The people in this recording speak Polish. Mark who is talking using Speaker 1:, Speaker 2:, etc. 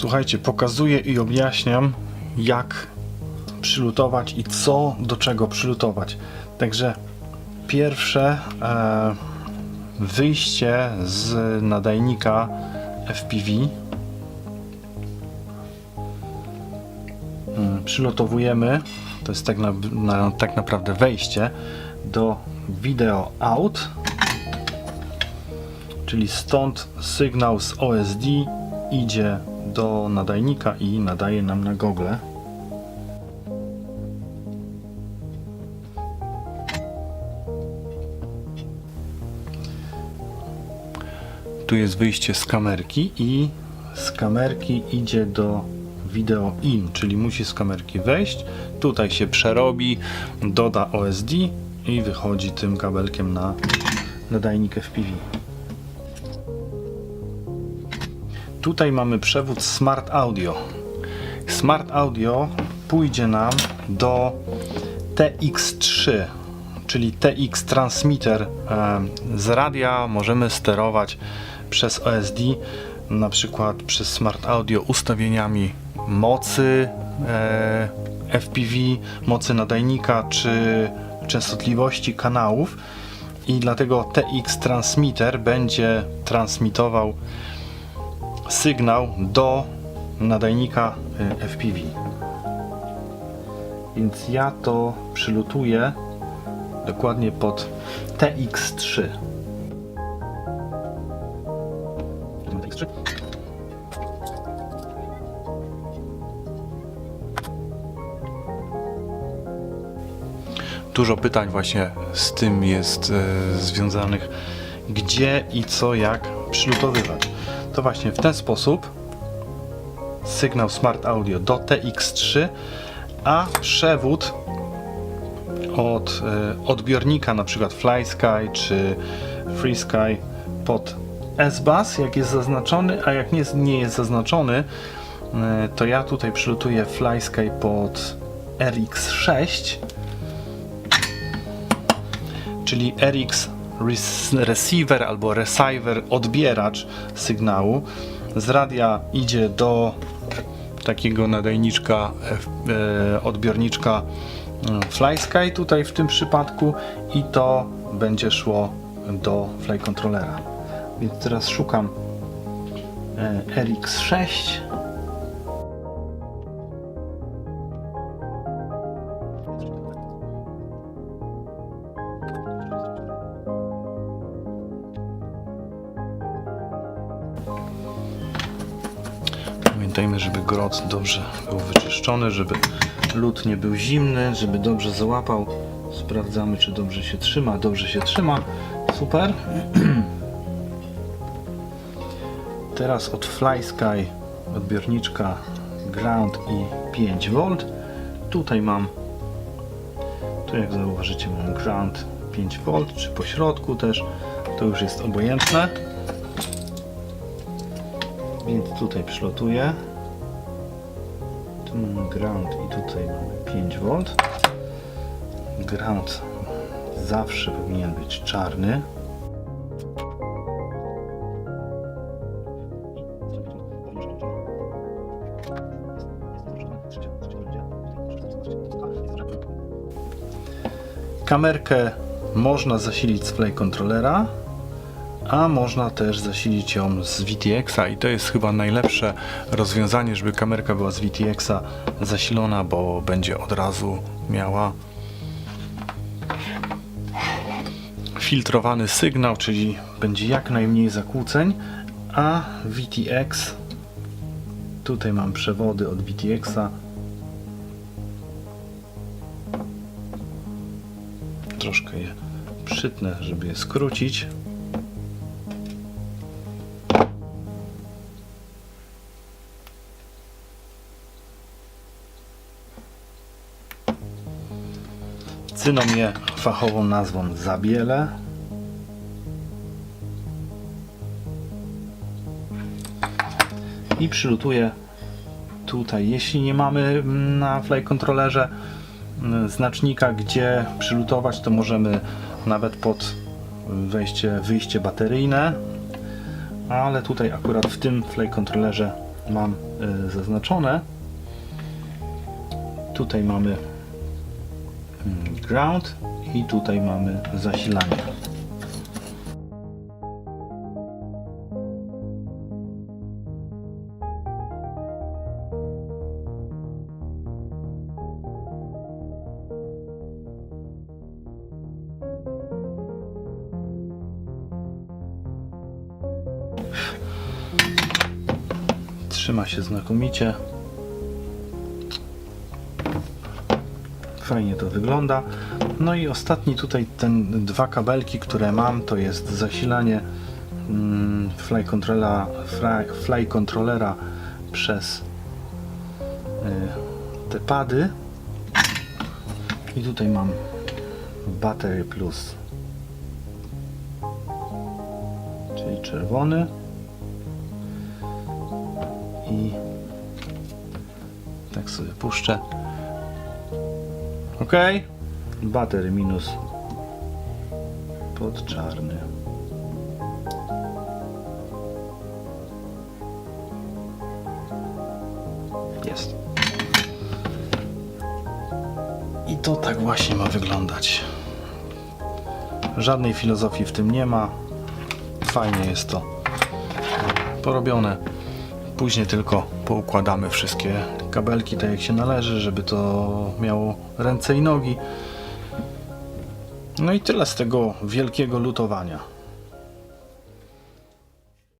Speaker 1: Słuchajcie, pokazuję i objaśniam, jak przylutować i co do czego przylutować. Także pierwsze e, wyjście z nadajnika FPV. Mm, Przylotowujemy, to jest tak, na, na, tak naprawdę wejście do wideo out, czyli stąd sygnał z OSD idzie do nadajnika i nadaje nam na gogle. Tu jest wyjście z kamerki i z kamerki idzie do wideo in, czyli musi z kamerki wejść. Tutaj się przerobi, doda OSD i wychodzi tym kabelkiem na nadajnik FPV. Tutaj mamy przewód Smart Audio. Smart Audio pójdzie nam do TX3, czyli TX Transmitter. Z radia możemy sterować przez OSD, na przykład przez Smart Audio ustawieniami mocy e, FPV, mocy nadajnika czy częstotliwości kanałów i dlatego TX Transmitter będzie transmitował sygnał do nadajnika y, FPV. Więc ja to przylutuję dokładnie pod TX3. TX3. Dużo pytań właśnie z tym jest e, związanych, gdzie i co, jak przylutowywać. To właśnie w ten sposób. Sygnał Smart Audio do TX3, a przewód od e, odbiornika przykład FlySky czy FreeSky pod S-Bus, jak jest zaznaczony, a jak nie, nie jest zaznaczony, e, to ja tutaj przylutuję FlySky pod RX6 czyli RX receiver albo receiver odbieracz sygnału. Z radia idzie do takiego nadajniczka e, odbiorniczka e, FlySky tutaj w tym przypadku i to będzie szło do fly controllera więc teraz szukam e, RX6 Pamiętajmy, żeby grot dobrze był wyczyszczony, żeby lód nie był zimny, żeby dobrze załapał. Sprawdzamy, czy dobrze się trzyma. Dobrze się trzyma. Super. Teraz od FlySky odbiorniczka ground i 5V. Tutaj mam, tu jak zauważycie, mam ground 5V, czy po środku też. To już jest obojętne. Więc tutaj przylotuję. Tu mamy ground i tutaj mamy 5V. Ground zawsze powinien być czarny. Kamerkę można zasilić z Play Controllera, a można też zasilić ją z VTX-a i to jest chyba najlepsze rozwiązanie, żeby kamerka była z VTX-a zasilona, bo będzie od razu miała filtrowany sygnał, czyli będzie jak najmniej zakłóceń, a VTX tutaj mam przewody od VTX-a troszkę je przytnę, żeby je skrócić Cyną je fachową nazwą zabiele. I przylutuję tutaj. Jeśli nie mamy na fly controllerze mm, znacznika, gdzie przylutować, to możemy nawet pod wejście, wyjście bateryjne, ale tutaj akurat w tym fly controllerze mam y, zaznaczone. Tutaj mamy mm, ground i tutaj mamy zasilanie. Trzyma się znakomicie. Fajnie to wygląda. No i ostatni tutaj ten dwa kabelki, które mam, to jest zasilanie mm, fly, controlla, fly, fly controllera przez y, te pady. I tutaj mam Battery Plus, czyli czerwony i tak sobie puszczę. Ok. Batery minus pod czarny. Jest. I to tak właśnie ma wyglądać. Żadnej filozofii w tym nie ma. Fajnie jest to porobione. Później tylko poukładamy wszystkie kabelki tak jak się należy, żeby to miało ręce i nogi. No i tyle z tego wielkiego lutowania.